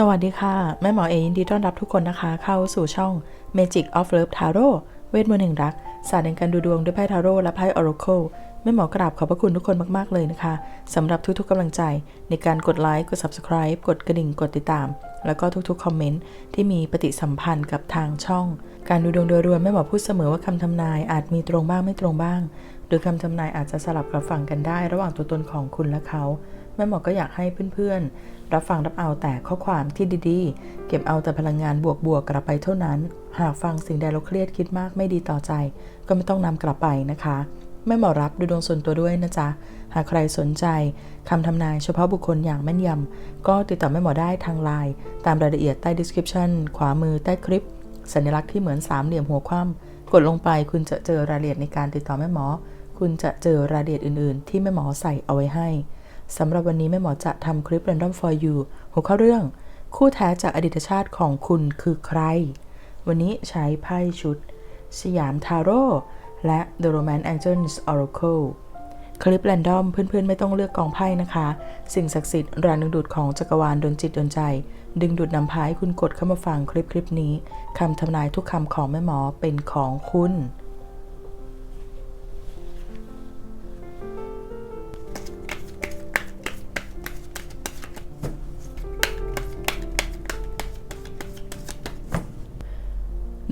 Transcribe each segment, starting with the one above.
สวัสดีค่ะ แม่หมอเอยินดีต้อนรับทุกคนนะคะ เข้าสู่ช่อง Magic of Love Tarot เวทมนต์แห่งรัก ศาสตร์แห่งการดูดวงด้วยไพ่ทาโร่และไพ่ Oracle แม่หมอกราบขอบพระคุณทุกคนมาก ๆ เลยนะคะสำหรับทุกๆกำลังใจ ในการกดไลค์กด Subscribe กดกระดิ่งกดติดตาม แล้วก็ทุกๆ คอมเมนต์ที่มีปฏิสัมพันธ์กับทางช่อง การดูดวงโดยรวมแม่หมอพูดเสมอว่าคำทำนายอาจมีตรงบ้างไม่ตรงบ้าง หรือคำทำนายอาจจะสลับกับฝั่งกันได้ ระหว่างตัวตนของคุณและเขา แม่หมอก็อยากให้เพื่อนๆ รับฟังรับเอาแต่ข้อความที่ดีๆ เก็บเอาแต่พลังงานบวกๆกกลับไปเท่านั้น หากฟังสิ่งใดเราเครียดคิดมากไม่ดีต่อใจ ก็ไม่ต้องนำกลับไปนะคะแม่หมอรับดูดวงส่วนตัวด้วยนะจ๊ะ หากใครสนใจคำทำนายเฉพาะบุคคลอย่างแม่นยำ ก็ติดต่อแม่หมอได้ทางไลน์ตามรายละเอียดใต้ description ขวามือใต้คลิป สัญลักษณ์ที่เหมือนสามเหลี่ยมหัวคว่ำกดลงไปคุณจะเจอรายละเอียดในการติดต่อแม่หมอ คุณจะเจอรายละเอียดอื่น ๆ ที่แม่หมอใส่เอาไว้ให้ สำหรับวันนี้แม่หมอจะทำคลิป Random for you หัวข้อเรื่อง คู่แท้จากอดีตชาติของคุณคือใคร วันนี้ใช้ไพ่ชุด สยามทาโร่และ The Romance Angels Oracle คลิปแรนดอมเพื่อนๆ ไม่ต้องเลือกกองไพ่นะคะ สิ่งศักดิ์สิทธิ์แรงดึงดูดของจักรวาลดนจิตดนใจ ดึงดูดนำพาให้คุณกดเข้ามาฟังคลิปคลิปนี้คำทำนายทุกคำของแม่หมอเป็นของคุณ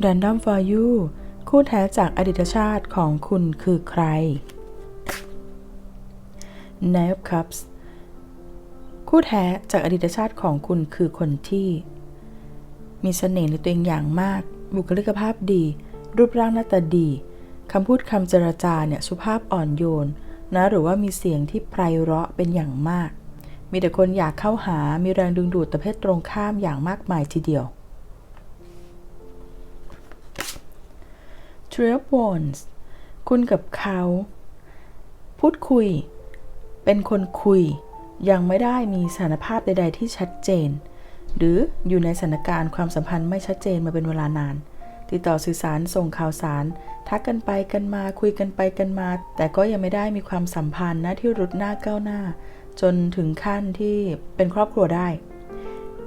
Random for you คู่แท้จากอดีตชาติของคุณคือใคร Knight of Cups คู่แท้จากอดีตชาติของคุณคือคนที่ มีเสน่ห์ในตัวเองอย่างมาก บุคลิกภาพดี รูปร่างหน้าตาดีคำพูดคำเจรจาเนี่ยสุภาพอ่อนโยนนะหรือว่ามีเสียงที่ไพเราะเป็นอย่างมาก มีแต่คนอยากเข้าหา มีแรงดึงดูดต่อเพศตรงข้ามอย่างมากมายทีเดียว t r e v o n s คุณกับเขา พูดคุย เป็นคนคุย ยังไม่ได้มีสถานภาพใด ๆ ที่ชัดเจน หรืออยู่ในสถานการณ์ความสัมพันธ์ไม่ชัดเจนมาเป็นเวลานาน ติดต่อสื่อสารส่งข่าวสาร ทักกันไปกันมาคุยกันไปกันมา แต่ก็ยังไม่ได้มีความสัมพันธ์นะที่รุดหน้าก้าวหน้า จนถึงขั้นที่เป็นครอบครัวได้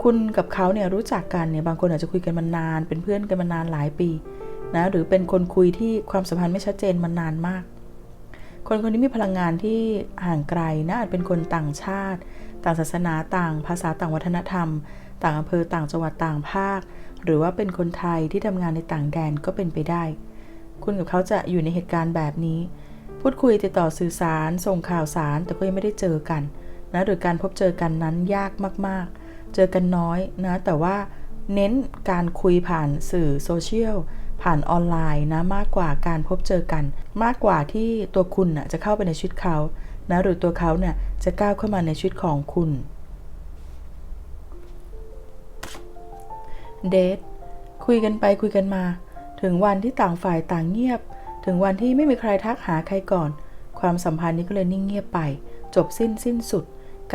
คุณกับเขาเนี่ยรู้จักกันเนี่ยบางคนอาจจะคุยกันมานาน เป็นเพื่อนกันมานานหลายปี นะหรือเป็นคนคุยที่ความสัมพันธ์ไม่ชัดเจนมานานมาก คนคนนี้มีพลังงานที่ห่างไกลนะอาจเป็นคนต่างชาติ ต่างศาสนาต่าง ภาษาต่างวัฒนธรรม ต่างอำเภอต่างจังหวัดต่างภาค หรือว่าเป็นคนไทยที่ทำงานในต่างแดนก็เป็นไปได้ คุณกับเขาจะอยู่ในเหตุการณ์แบบนี้ พูดคุยติดต่อสื่อสาร ส่งข่าวสารแต่ก็ยังไม่ได้เจอกันนะหรือการพบเจอกันนั้นยากมาก ๆ เจอกันน้อยนะแต่ว่าเน้นการคุยผ่านสื่อโซเชียล ผ่านออนไลน์นะมากกว่าการพบเจอกัน มากกว่าที่ตัวคุณนะจะเข้าไปในชีวิตเขานะหรือตัวเขาเนี่ยจะก้าวเข้ามาในชีวิตของคุณเดทคุยกันไปคุยกันมา ถึงวันที่ต่างฝ่ายต่างเงียบ ถึงวันที่ไม่มีใครทักหาใครก่อน ความสัมพันธ์นี้ก็เลยนิ่งเงียบไป จบสิ้นสิ้นสุด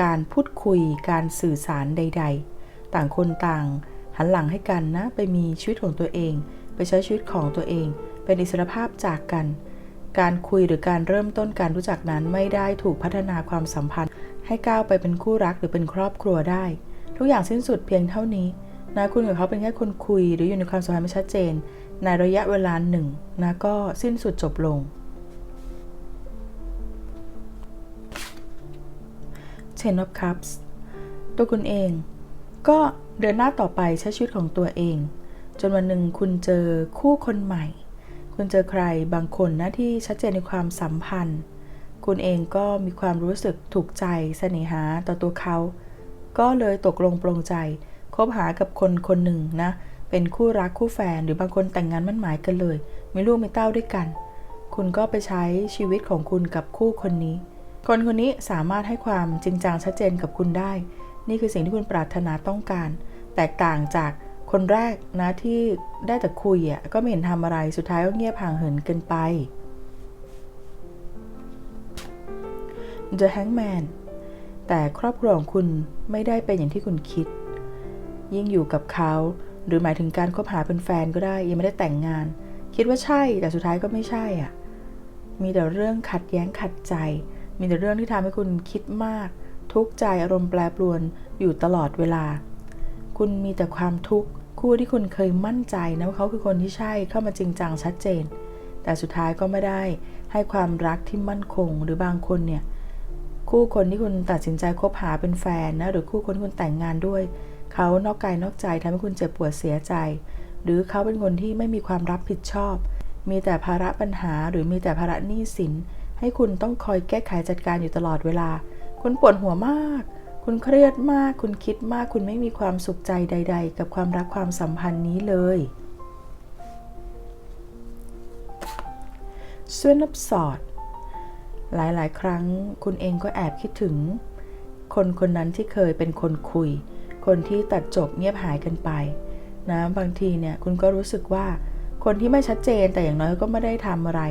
การพูดคุยการสื่อสารใด ๆ ต่างคนต่าง หันหลังให้กันนะ ไปมีชีวิตของตัวเอง ไปใช้ชีวิตของตัวเอง เป็นอิสรภาพจากกัน การคุยหรือการเริ่มต้นการรู้จักนั้นไม่ได้ถูกพัฒนาความสัมพันธ์ ให้ก้าวไปเป็นคู่รักหรือเป็นครอบครัวได้ ทุกอย่างสิ้นสุดเพียงเท่านี้นะคุณกับเขาเป็นแค่คนคุย หรืออยู่ในความสัมพันธ์ไม่ชัดเจน ในระยะเวลาหนึ่งนะก็สิ้นสุดจบลง Ten of Cups ตัวคุณเอง ก็เดินหน้าต่อไปใช้ชีวิตของตัวเอง จนวันหนึ่งคุณเจอคู่คนใหม่ คุณเจอใครบางคนนะที่ชัดเจนในความสัมพันธ์ คุณเองก็มีความรู้สึกถูกใจเสน่หาต่อตัวเขา ก็เลยตกลงปรงใจคบหากับคนคนหนึ่งนะ เป็นคู่รักคู่แฟนหรือบางคนแต่งงานมั่นหมายกันเลย มีลูกมีเต้าด้วยกัน คุณก็ไปใช้ชีวิตของคุณกับคู่คนนี้ คนคนนี้สามารถให้ความจริงจังชัดเจนกับคุณได้ นี่คือสิ่งที่คุณปรารถนาต้องการ แตกต่างจาก คนแรกนะที่ได้แต่คุยอะก็ไม่เห็นทำอะไรสุดท้ายก็เงียบห่างเหินเกินไป The Hangman แต่ครอบครัวของคุณไม่ได้เป็นอย่างที่คุณคิด ยิ่งอยู่กับเขา หรือหมายถึงการคบหาเป็นแฟนก็ได้ ยังไม่ได้แต่งงาน คิดว่าใช่แต่สุดท้ายก็ไม่ใช่อะ มีแต่เรื่องขัดแย้งขัดใจ มีแต่เรื่องที่ทำให้คุณคิดมาก ทุกข์ใจอารมณ์แปรปรวนอยู่ตลอดเวลา คุณมีแต่ความทุกข์ คู่ที่คุณเคยมั่นใจนะว่าเขาคือคนที่ใช่เข้ามาจริงจังชัดเจน แต่สุดท้ายก็ไม่ได้ให้ความรักที่มั่นคงหรือบางคนเนี่ยคู่คนที่คุณตัดสินใจคบหาเป็นแฟนนะหรือคู่คนที่คุณแต่งงานด้วย เขานอกกายนอกใจทำให้คุณเจ็บปวดเสียใจ หรือเขาเป็นคนที่ไม่มีความรับผิดชอบ มีแต่ภาระปัญหาหรือมีแต่ภาระหนี้สิน ให้คุณต้องคอยแก้ไขจัดการอยู่ตลอดเวลา คุณปวดหัวมาก คุณเครียดมาก คุณคิดมาก คุณไม่มีความสุขใจใด ๆ กับความรักความสัมพันธ์นี้เลยเสื้อนับสอด หลายๆ ครั้งคุณเองก็แอบคิดถึง คนคนนั้นที่เคยเป็นคนคุย คนที่ตัดจบเงียบหายกันไปนะบางทีเนี่ยคุณก็รู้สึกว่าคนที่ไม่ชัดเจนแต่อย่างน้อยก็ไม่ได้ทำอะไร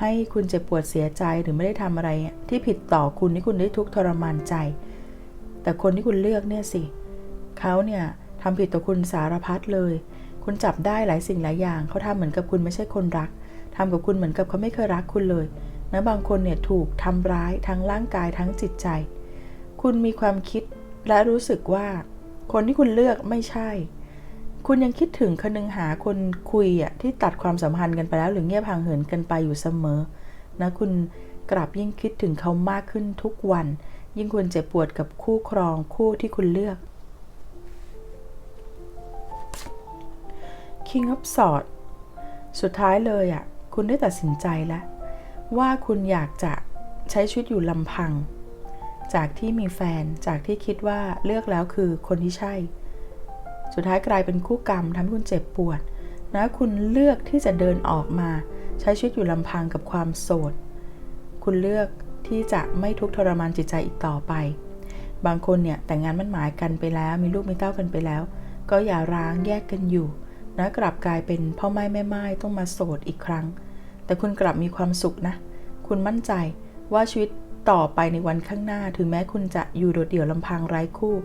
ให้คุณเจ็บปวดเสียใจหรือไม่ได้ทำอะไรที่ผิดต่อคุณที่คุณได้ทุกข์ทรมานใจ แต่คนที่คุณเลือกเนี่ยสิเขาเนี่ยทำผิดต่อคุณสารพัดเลย คุณจับได้หลายสิ่งหลายอย่างเขาทำเหมือนกับคุณไม่ใช่คนรักทำกับคุณเหมือนกับเขาไม่เคยรักคุณเลยนะบางคนเนี่ยถูกทำร้ายทั้งร่างกายทั้งจิตใจ คุณมีความคิดและรู้สึกว่า คนที่คุณเลือกไม่ใช่ คุณยังคิดถึงคนนึงหาคนคุยอะที่ตัดความสัมพันธ์กันไปแล้วหรือเงียบห่างเหินกันไปอยู่เสมอนะคุณกลับยิ่งคิดถึงเขามากขึ้นทุกวัน ยิ่งคุณเจ็บปวดกับคู่ครองคู่ที่คุณเลือก King of Swords สุดท้ายเลยอะ คุณได้ตัดสินใจแล้ว ว่าคุณอยากจะใช้ชีวิตอยู่ลำพัง จากที่มีแฟนจากที่คิดว่าเลือกแล้วคือคนที่ใช่ สุดท้ายกลายเป็นคู่กรรมทำให้คุณเจ็บปวดนะคุณเลือกที่จะเดินออกมา ใช้ชีวิตอยู่ลำพังกับความโสด คุณเลือก ที่จะไม่ทุกข์ทรมานจิตใจอีกต่อไป บางคนเนี่ยแต่งงานมั่นหมายกันไปแล้ว มีลูกมีเต้ากันไปแล้ว ก็อย่าร้างแยกกันอยู่นะกลับกลายเป็นพ่อไม้แม่ไม้ต้องมาโสดอีกครั้ง แต่คุณกลับมีความสุขนะ คุณมั่นใจว่าชีวิตต่อไปในวันข้างหน้า ถึงแม้คุณจะอยู่โดดเดี่ยวลำพังไร้คู่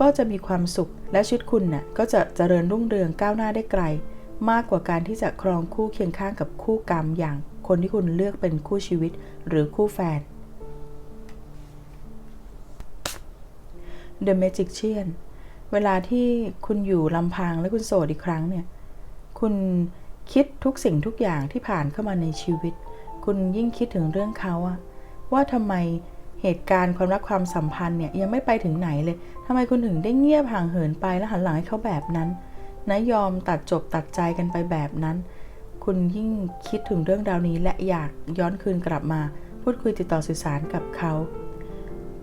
ก็จะมีความสุขและชีวิตคุณนะ่ะก็จะเจริญรุ่งเรืองก้าวหน้าได้ไกล มากกว่าการที่จะครองคู่เคียงข้างกับคู่กรรมอย่างคนที่คุณเลือกเป็นคู่ชีวิตหรือคู่แฟน The Magician เวลาที่คุณอยู่ลำพังและคุณโสดอีกครั้งเนี่ย คุณคิดทุกสิ่งทุกอย่างที่ผ่านเข้ามาในชีวิต คุณยิ่งคิดถึงเรื่องเขาอะว่าทำไมเหตุการณ์ความรักความสัมพันธ์เนี่ยยังไม่ไปถึงไหนเลยทำไมคุณถึงได้เงียบห่างเหินไปแล้วหันหลังให้เขาแบบนั้นนะยอมตัดจบตัดใจกันไปแบบนั้น คุณยิ่งคิดถึงเรื่องราวนี้และอยากย้อนคืนกลับมา พูดคุยติดต่อสื่อสารกับเขา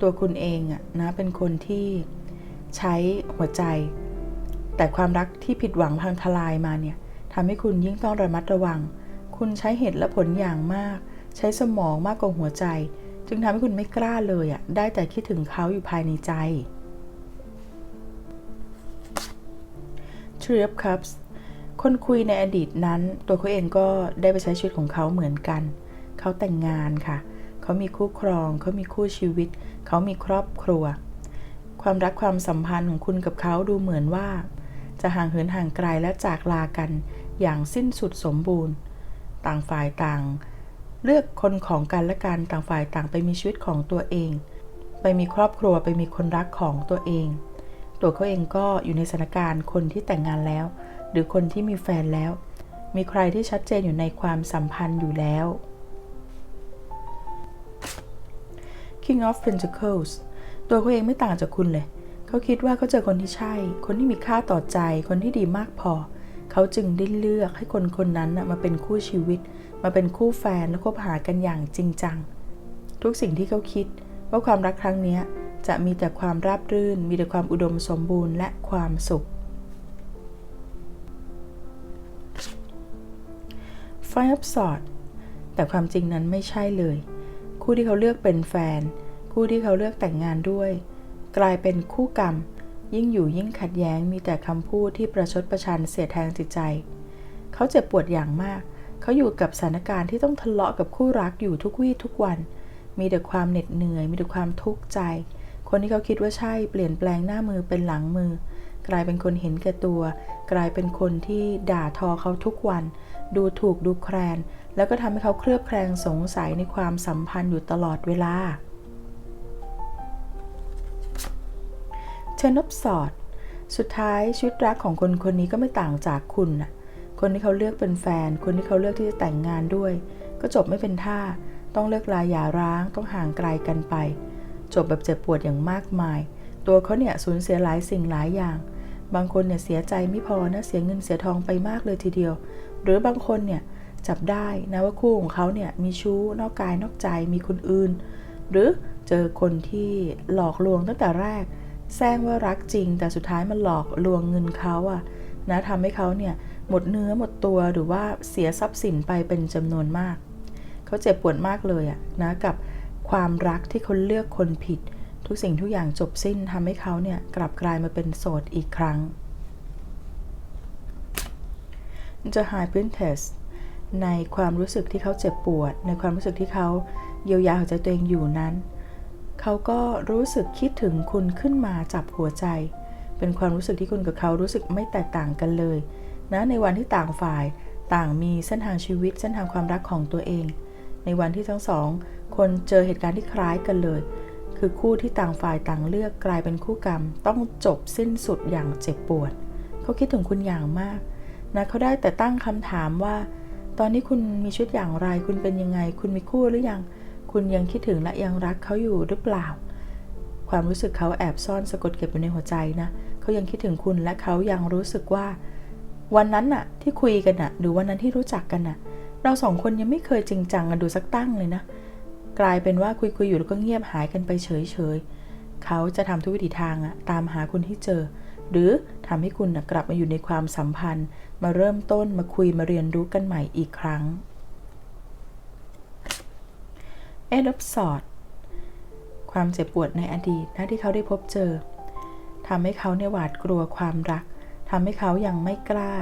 ตัวคุณเองอะนะเป็นคนที่ใช้หัวใจ แต่ความรักที่ผิดหวังพังทลายมาเนี่ยทำให้คุณยิ่งต้องระมัดระวัง คุณใช้เหตุและผลอย่างมาก ใช้สมองมากกว่าหัวใจ จึงทำให้คุณไม่กล้าเลยอะ่ะได้แต่คิดถึงเขาอยู่ภายในใจ Three of Cups คนคุยในอดีตนั้น ตัวเขาเองก็ได้ไปใช้ชีวิตของเขาเหมือนกัน เขาแต่งงานค่ะเขามีคู่ครอง เขามีคู่ชีวิต เขามีครอบครัว ความรักความสัมพันธ์ของคุณกับเขาดูเหมือนว่า จะห่างเหินห่างไกลและจากลากันอย่างสิ้นสุดสมบูรณ์ ต่างฝ่ายต่าง เลือกคนของกันและกันต่างฝ่ายต่างไปมีชีวิตของตัวเอง ไปมีครอบครัวไปมีคนรักของตัวเอง ตัวเขาเองก็อยู่ในสถานการณ์คนที่แต่งงานแล้ว หรือคนที่มีแฟนแล้ว มีใครที่ชัดเจนอยู่ในความสัมพันธ์อยู่แล้ว King of Pentacles ตัวเขาเองไม่ต่างจากคุณเลย เขาคิดว่าเขาเจอคนที่ใช่ คนที่มีค่าต่อใจ คนที่ดีมากพอ เขาจึงได้เลือกให้คนคนนั้นมาเป็นคู่ชีวิต มาเป็นคู่แฟนและคบหากันอย่างจริงจัง ทุกสิ่งที่เขาคิดว่าความรักครั้งนี้จะมีแต่ความราบรื่น มีแต่ความอุดมสมบูรณ์และความสุขไฟอัพสอดแต่ความจริงนั้นไม่ใช่เลย คู่ที่เขาเลือกเป็นแฟน คู่ที่เขาเลือกแต่งงานด้วย กลายเป็นคู่กรรม ยิ่งอยู่ยิ่งขัดแย้งมีแต่คำพูดที่ประชดประชันเสียแทงจิตใจ เขาเจ็บปวดอย่างมาก เขาอยู่กับสถานการณ์ที่ต้องทะเลาะกับคู่รักอยู่ทุกวี่ทุกวัน มีแต่ความเหน็ดเหนื่อย มีแต่ความทุกข์ใจ คนที่เขาคิดว่าใช่เปลี่ยนแปลงหน้ามือเป็นหลังมือ กลายเป็นคนเห็นแก่ตัว กลายเป็นคนที่ด่าทอเขาทุกวัน ดูถูกดูแคลน แล้วก็ทำให้เขาเคลือบแคลงสงสัยในความสัมพันธ์อยู่ตลอดเวลาเชนอบสอด สุดท้ายชีวิตรักของคนคนนี้ก็ไม่ต่างจากคุณน่ะคนที่เขาเลือกเป็นแฟน คนที่เขาเลือกที่จะแต่งงานด้วย ก็จบไม่เป็นท่า ต้องเลิกลาหย่าร้าง ต้องห่างไกลกันไป จบแบบเจ็บปวดอย่างมากมาย ตัวเขาเนี่ยสูญเสียหลายสิ่งหลายอย่าง บางคนเนี่ยเสียใจไม่พอนะเสียเงินเสียทองไปมากเลยทีเดียว หรือบางคนเนี่ยจับได้นะว่าคู่ของเขาเนี่ยมีชู้นอกกายนอกใจมีคนอื่น หรือเจอคนที่หลอกลวงตั้งแต่แรกแซงว่ารักจริง แต่สุดท้ายมันหลอกลวงเงินเขาอะนะทำให้เขาเนี่ยหมดเนื้อหมดตัวหรือว่าเสียทรัพย์สินไปเป็นจำนวนมาก เขาเจ็บปวดมากเลยอะนะกับความรักที่เขาเลือกคนผิด ทุกสิ่งทุกอย่างจบสิ้นทำให้เขาเนี่ยกลับกลายมาเป็นโสดอีกครั้งจะ High Princess ในความรู้สึกที่เขาเจ็บปวด ในความรู้สึกที่เขาเยียวยาหัวใจตัวเองอยู่นั้น เขาก็รู้สึกคิดถึงคุณขึ้นมาจับหัวใจ เป็นความรู้สึกที่คุณกับเขารู้สึกไม่แตกต่างกันเลยนะในวันที่ต่างฝ่ายต่างมีเส้นทางชีวิตเส้นทางความรักของตัวเอง ในวันที่ทั้งสอง คนเจอเหตุการณ์ที่คล้ายกันเลย คือคู่ที่ต่างฝ่ายต่างเลือกกลายเป็นคู่กรรม ต้องจบสิ้นสุดอย่างเจ็บปวด เขาคิดถึงคุณอย่างมากนะเขาได้แต่ตั้งคำถามว่า ตอนนี้คุณมีชีวิตอย่างไร คุณเป็นยังไง คุณมีคู่หรือยัง คุณยังคิดถึงและยังรักเขาอยู่หรือเปล่า ความรู้สึกเขาแอบซ่อนสะกดเก็บอยู่ในหัวใจนะเขายังคิดถึงคุณและเขายังรู้สึกว่า วันนั้นน่ะที่คุยกันน่ะ หรือวันนั้นที่รู้จักกันน่ะ เราสองคนยังไม่เคยจริงจังกันดูสักตั้งเลยนะ กลายเป็นว่าคุยคุยอยู่แล้วก็เงียบหายกันไปเฉยเฉยเขาจะทำทุกวิถีทางอะตามหาคุณที่เจอ หรือทำให้คุณนะกลับมาอยู่ในความสัมพันธ์ มาเริ่มต้นมาคุยมาเรียนรู้กันใหม่อีกครั้งเอลบสอดความเจ็บปวดในอดีตนะที่เขาได้พบเจอทำให้เขาเนี่ยหวาดกลัวความรักทำให้เขายังไม่กล้า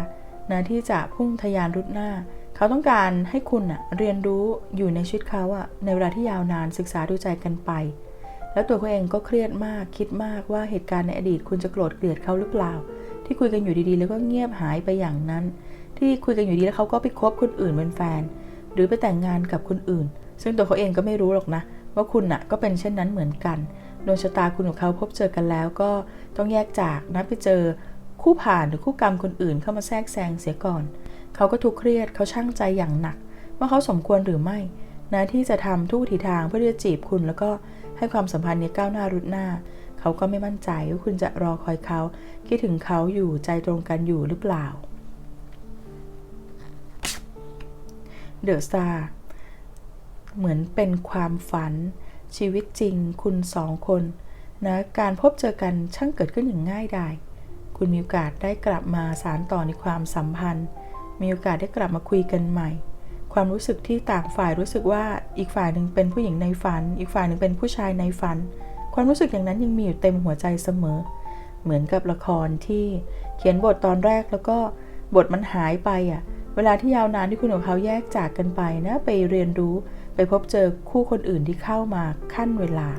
นะที่จะพุ่งทยานรุดหน้า เขาต้องการให้คุณอะเรียนรู้อยู่ในชีวิตเขาอะในเวลาที่ยาวนานศึกษาดูใจกันไป แล้วตัวเขาเองก็เครียดมากคิดมากว่าเหตุการณ์ในอดีต คุณจะโกรธเกลียดเขาหรือเปล่า ที่คุยกันอยู่ดีๆ แล้วก็เงียบหายไปอย่างนั้น ที่คุยกันอยู่ดีแล้วเขาก็ไปคบคนอื่นเป็นแฟน หรือไปแต่งงานกับคนอื่น ซึ่งตัวเขาเองก็ไม่รู้หรอกนะ ว่าคุณน่ะก็เป็นเช่นนั้นเหมือนกันดวงชะตาคุณกับเขาพบเจอกันแล้วก็ต้องแยกจากนะไปเจอคู่ผ่านหรือคู่กรรมคนอื่นเข้ามาแทรกแซงเสียก่อน เขาก็ทุกข์เครียดเขาช่างใจอย่างหนัก ว่าเขาสมควรหรือไม่นะที่จะทำทุกทิศทางเพื่อที่จะจีบคุณ แล้วก็ให้ความสัมพันธ์นี้ก้าวหน้ารุดหน้า เขาก็ไม่มั่นใจว่าคุณจะรอคอยเขา คิดถึงเขาอยู่ใจตรงกันอยู่หรือเปล่าเดอะสตาร์เหมือนเป็นความฝัน ชีวิตจริง คุณสองคนนะการพบเจอกันช่างเกิดขึ้นอย่างง่ายดายคุณมีโอกาสได้กลับมาสารต่อในความสัมพันธ์ มีโอกาสได้กลับมาคุยกันใหม่ ความรู้สึกที่ต่างฝ่ายรู้สึกว่าอีกฝ่ายหนึ่งเป็นผู้หญิงในฝัน อีกฝ่ายหนึ่งเป็นผู้ชายในฝัน ความรู้สึกอย่างนั้นยังมีอยู่เต็มหัวใจเสมอ เหมือนกับละครที่เขียนบทตอนแรกแล้วก็บทมันหายไปอะ เวลาที่ยาวนานที่คุณกับเขาแยกจากกันไปนะไปเรียนรู้ไปพบเจอคู่คนอื่นที่เข้ามาขั้นเวลา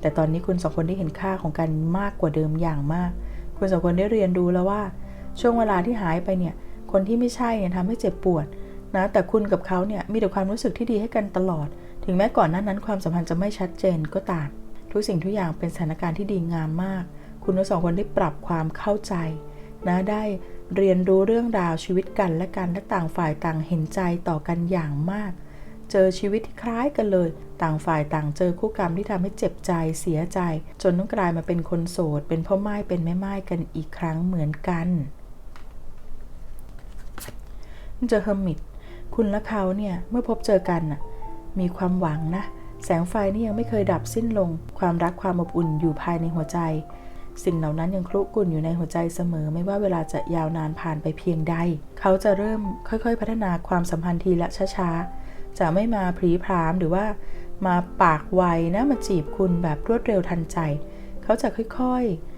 แต่ตอนนี้คุณสองคนได้เห็นค่าของกันมากกว่าเดิมอย่างมาก คุณสองคนได้เรียนรู้แล้วว่า ช่วงเวลาที่หายไปเนี่ย คนที่ไม่ใช่เนี่ยทำให้เจ็บปวดนะแต่คุณกับเขาเนี่ยมีแต่ความรู้สึกที่ดีให้กันตลอด ถึงแม้ก่อนหน้านั้นความสัมพันธ์จะไม่ชัดเจนก็ตามทุกสิ่งทุกอย่างเป็นสถานการณ์ที่ดีงามมาก คุณทั้งสองคนได้ปรับความเข้าใจนะได้เรียนรู้เรื่องราวชีวิตกันและกันและต่างฝ่ายต่างเห็นใจต่อกันอย่างมาก เจอชีวิตที่คล้ายกันเลย ต่างฝ่ายต่างเจอคู่กรรมที่ทำให้เจ็บใจเสียใจ จนต้องกลายมาเป็นคนโสด เป็นพ่อไม้เป็นแม่ไม้กันอีกครั้งเหมือนกัน เจอเฮอร์มิตคุณและเขาเนี่ยเมื่อพบเจอกันน่ะมีความหวังนะ แสงไฟนี่ยังไม่เคยดับสิ้นลง ความรักความอบอุ่นอยู่ภายในหัวใจ สิ่งเหล่านั้นยังคลุกลุ่นอยู่ในหัวใจเสมอ ไม่ว่าเวลาจะยาวนานผ่านไปเพียงใด เขาจะเริ่มค่อยๆ พัฒนาความสัมพันธ์ทีละช้าๆ จะไม่มาพรีพรามหรือว่ามาปากไวนะมาจีบคุณแบบรวดเร็วทันใจ เขาจะค่อยๆ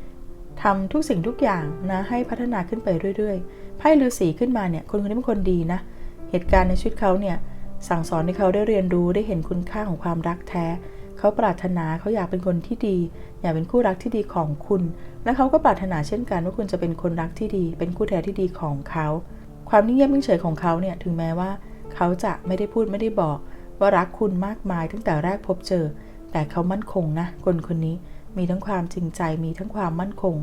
ทำทุกสิ่งทุกอย่างนะให้พัฒนาขึ้นไปเรื่อยๆไพ่ฤาษีขึ้นมาเนี่ยคนคนนี้เป็นคนดีนะ เหตุการณ์ในชีวิตเขาเนี่ยสั่งสอนให้เขาได้เรียนรู้ได้เห็นคุณค่าของความรักแท้ เขาปรารถนาเขาอยากเป็นคนที่ดี อยากเป็นคู่รักที่ดีของคุณ และเขาก็ปรารถนาเช่นกันว่าคุณจะเป็นคนรักที่ดี เป็นคู่แท้ที่ดีของเขา ความนิ่งเงียบนิ่งเฉยของเขาเนี่ยถึงแม้ว่า เขาจะไม่ได้พูดไม่ได้บอก ว่ารักคุณมากมายตั้งแต่แรกพบเจอ แต่เขามั่นคงนะคนคนนี้ มีทั้งความจริงใจมีทั้งความมั่นคง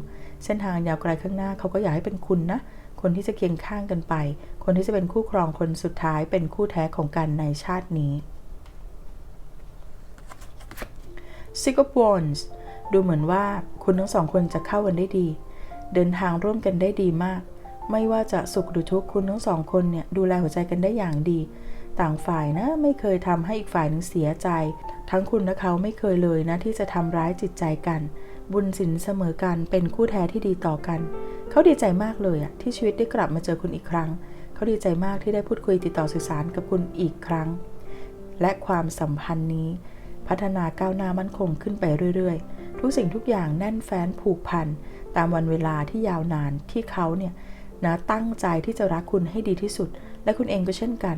เส้นทางยาวไกลข้างหน้าเขาก็อยากให้เป็นคุณนะ คนที่จะเคียงข้างกันไป คนที่จะเป็นคู่ครองคนสุดท้ายเป็นคู่แท้ของกันในชาตินี้ Six of Wands ดูเหมือนว่าคุณทั้งสองคนจะเข้ากันได้ดี เดินทางร่วมกันได้ดีมาก ไม่ว่าจะสุขหรือทุกข์คุณทั้งสองคนเนี่ยดูแลหัวใจกันได้อย่างดี ต่างฝ่ายนะไม่เคยทำให้อีกฝ่ายหนึ่งเสียใจ ทั้งคุณและเขาไม่เคยเลยนะที่จะทำร้ายจิตใจกัน บุญสินเสมอกันเป็นคู่แท้ที่ดีต่อกัน เขาดีใจมากเลยอะที่ชีวิตได้กลับมาเจอคุณอีกครั้ง เขาดีใจมากที่ได้พูดคุยติดต่อสื่อสารกับคุณอีกครั้ง และความสัมพันธ์นี้ พัฒนาก้าวหน้ามั่นคงขึ้นไปเรื่อยๆ ทุกสิ่งทุกอย่างแน่นแฟ้นผูกพันตามวันเวลาที่ยาวนานที่เขาเนี่ยนะตั้งใจที่จะรักคุณให้ดีที่สุด และคุณเองก็เช่นกัน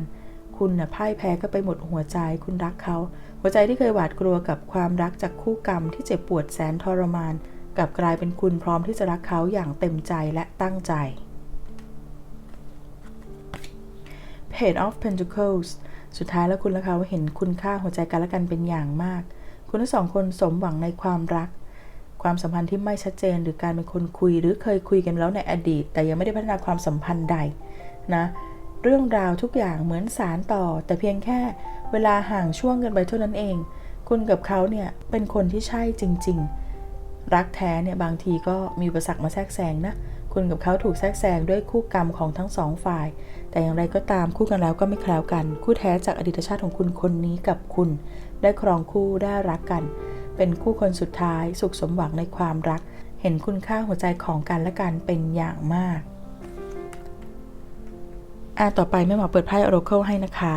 คุณนะ่ะพ่ายแพ้ก็ไปหมดหัวใจคุณรักเขา หัวใจที่เคยหวาดกลัวกับความรักจากคู่กรรมที่เจ็บปวดแสนทรมานกลับกลายเป็นคุณพร้อมที่จะรักเขาอย่างเต็มใจและตั้งใจ Page of Pentacles สุดท้ายแล้วคุณและเขาเห็นคุณค่าหัวใจกันและกันเป็นอย่างมาก คุณทั้งสองคนสมหวังในความรัก ความสัมพันธ์ที่ไม่ชัดเจนหรือการเป็นคนคุยหรือเคยคุยกันแล้วในอดีต แต่ยังไม่ได้พัฒนาความสัมพันธ์ใดนะ เรื่องราวทุกอย่างเหมือนสารต่อ แต่เพียงแค่เวลาห่างช่วงกันไปเท่านั้นเอง คุณกับเขาเนี่ยเป็นคนที่ใช่จริง ๆ รักแท้เนี่ยบางทีก็มีอุปสรรคมาแทรกแซงนะคุณกับเขาถูกแทรกแซงด้วยคู่กรรมของทั้งสองฝ่าย แต่อย่างไรก็ตามคู่กันแล้วก็ไม่แคล้วกัน คู่แท้จากอดีตชาติของคุณคนนี้กับคุณ ได้ครองคู่ได้รักกัน เป็นคู่คนสุดท้ายสุขสมหวังในความรัก เห็นคุณค่าหัวใจของกันและกันเป็นอย่างมาก อ่าต่อไปแม่หมอเปิดไพ่ Oracle ให้นะคะ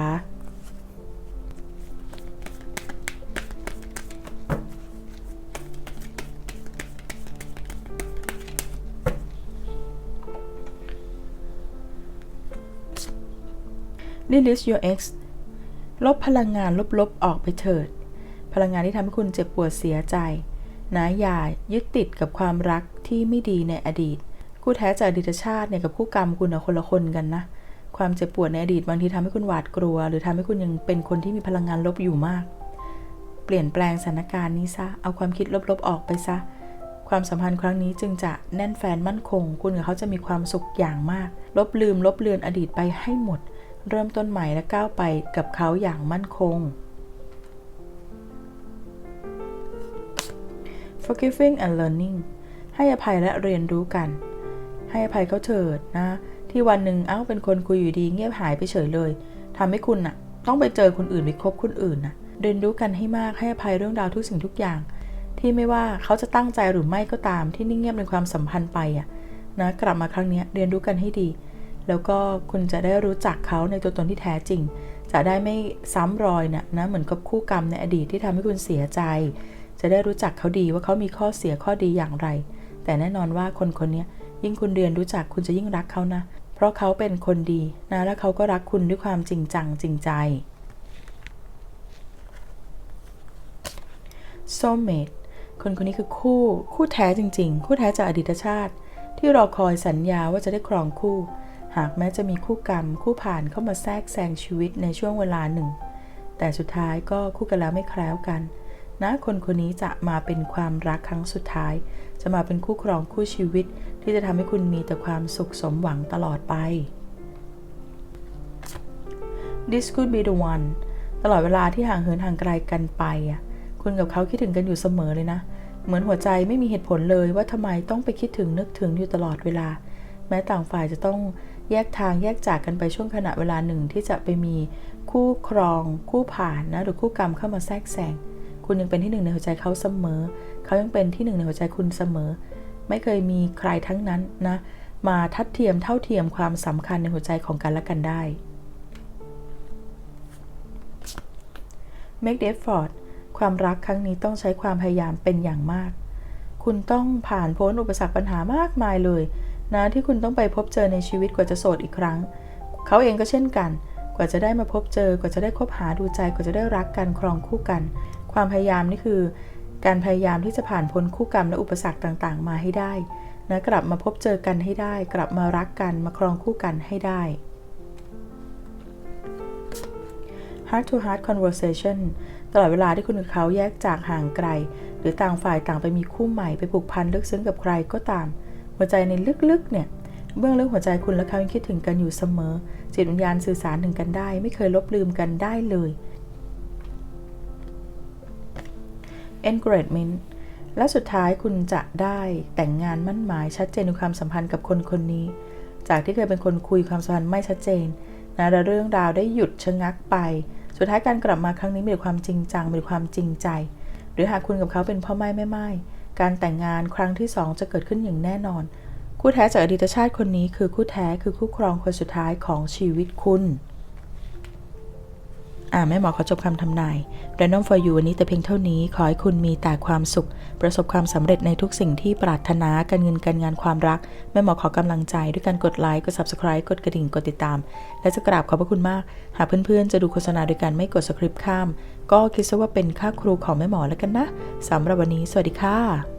Release your ex ลบพลังงานลบๆออกไปเถิด พลังงานที่ทำให้คุณเจ็บปวดเสียใจนะอย่ายึดติดกับความรักที่ไม่ดีในอดีต คู่แท้จากอดีตชาติเนี่ยกับคู่กรรมคุณคนละคนกันนะ ความเจ็บปวดในอดีตบางทีทำให้คุณหวาดกลัว หรือทำให้คุณยังเป็นคนที่มีพลังงานลบอยู่มาก เปลี่ยนแปลงสถานการณ์นี้ซะ เอาความคิดลบๆออกไปซะ ความสัมพันธ์ครั้งนี้จึงจะแน่นแฟนมั่นคง คุณกับเขาจะมีความสุขอย่างมาก ลบลืมลบเลือนอดีตไปให้หมด เริ่มต้นใหม่และก้าวไปกับเขาอย่างมั่นคง forgiving and learning ให้อภัยและเรียนรู้กัน ให้อภัยเขาเถิดนะ ที่วันหนึ่งเอ้าเป็นคนคุยอยู่ดีเงียบหายไปเฉยเลยทำให้คุณน่ะ ต้องไปเจอคนอื่นไปคบคนอื่นน่ะ เรียนรู้กันให้มากให้อภัยเรื่องราวทุกสิ่งทุกอย่าง ที่ไม่ว่าเขาจะตั้งใจหรือไม่ก็ตามที่นิ่งเงียบในความสัมพันธ์ไปอะนะกลับมาครั้งนี้เรียนรู้กันให้ดี แล้วก็คุณจะได้รู้จักเขาในตัวตนที่แท้จริง จะได้ไม่ซ้ำรอยนะนะเหมือนกับคู่กรรมในอดีตที่ทำให้คุณเสียใจ จะได้รู้จักเขาดีว่าเขามีข้อเสียข้อดีอย่างไร แต่แน่นอนว่าคนคนนี้ยิ่งคุณเรียนรู้จักคุณจะยิ่งรักเขานะ เพราะเขาเป็นคนดีนะและเขาก็รักคุณด้วยความจริงจังจริงใจ soulmate คนคนนี้คือคู่คู่แท้จริง ๆ คู่แท้จากอดีตชาติ ที่รอคอยสัญญาว่าจะได้ครองคู่ หากแม้จะมีคู่กรรม คู่ผ่านเข้ามาแทรกแซงชีวิตในช่วงเวลาหนึ่ง แต่สุดท้ายก็คู่กันแล้วไม่แคล้วกัน นะคนคนนี้จะมาเป็นความรักครั้งสุดท้าย จะมาเป็นคู่ครองคู่ชีวิต ที่จะทำให้คุณมีแต่ความสุขสมหวังตลอดไป This could be the one ตลอดเวลาที่ห่างเหินห่างไกลกันไปอะคุณกับเขาคิดถึงกันอยู่เสมอเลยนะ เหมือนหัวใจไม่มีเหตุผลเลยว่าทำไมต้องไปคิดถึงนึกถึงอยู่ตลอดเวลา แม้ต่างฝ่ายจะต้องแยกทางแยกจากกันไปช่วงขณะเวลาหนึ่งที่จะไปมีคู่ครอง คู่ผ่านนะหรือคู่กรรมเข้ามาแทรกแซงคุณยังเป็นที่หนึ่งในหัวใจเขาเสมอ เขายังเป็นที่หนึ่งในหัวใจคุณเสมอ ไม่เคยมีใครทั้งนั้นนะ มาทัดเทียมเท่าเทียมความสำคัญในหัวใจของกันและกันได้ Make effort ความรักครั้งนี้ต้องใช้ความพยายามเป็นอย่างมาก คุณต้องผ่านพ้นอุปสรรคปัญหามากมายเลย นะที่คุณต้องไปพบเจอในชีวิตกว่าจะโสดอีกครั้ง เขาเองก็เช่นกัน กว่าจะได้มาพบเจอ กว่าจะได้คบหาดูใจ กว่าจะได้รักกันครองคู่กัน ความพยายามนี่คือ การพยายามที่จะผ่านพ้นคู่กรรมและอุปสรรคต่างๆ มาให้ได้นะกลับมาพบเจอกันให้ได้ กลับมารักกันมาครองคู่กันให้ได้ heart to heart conversation ตลอดเวลาที่คุณกับเขาแยกจากห่างไกล หรือต่างฝ่ายต่างไปมีคู่ใหม่ไปผูกพันลึกซึ้งกับใครก็ตาม หัวใจในลึกๆเนี่ยเบื้องลึกหัวใจคุณและเขายังคิดถึงกันอยู่เสมอ จิตวิญญาณสื่อสารถึงกันได้ ไม่เคยลบลืมกันได้เลย engagement และสุดท้ายคุณจะได้แต่งงานมั่นหมายชัดเจนในความสัมพันธ์กับคนคนนี้ จากที่เคยเป็นคนคุยความสัมพันธ์ไม่ชัดเจนนะและเรื่องราวได้หยุดชะงักไป สุดท้ายการกลับมาครั้งนี้มีความจริงจังมีความจริงใจ หรือหากคุณกับเขาเป็นพ่อไม้แม่ไม้การแต่งงานครั้งที่สองจะเกิดขึ้นอย่างแน่นอน คู่แท้จากอดีตชาติคนนี้คือคู่แท้คือคู่ครองคนสุดท้ายของชีวิตคุณ อ่าแม่หมอขอจบคำทำนาย Random for you วันนี้แต่เพียงเท่านี้ ขอให้คุณมีแต่ความสุข ประสบความสำเร็จในทุกสิ่งที่ปรารถนาการเงินการงานความรัก แม่หมอขอกำลังใจด้วยการกดไลค์กด subscribe กดกระดิ่งกดติดตาม และจะกราบขอบพระคุณมาก หากเพื่อนๆ จะดูโฆษณาโดยการไม่กดสคริปต์ข้าม ก็คิดซะว่าเป็นค่าครูของแม่หมอแล้วกันนะสำหรับวันนี้ สวัสดีค่ะ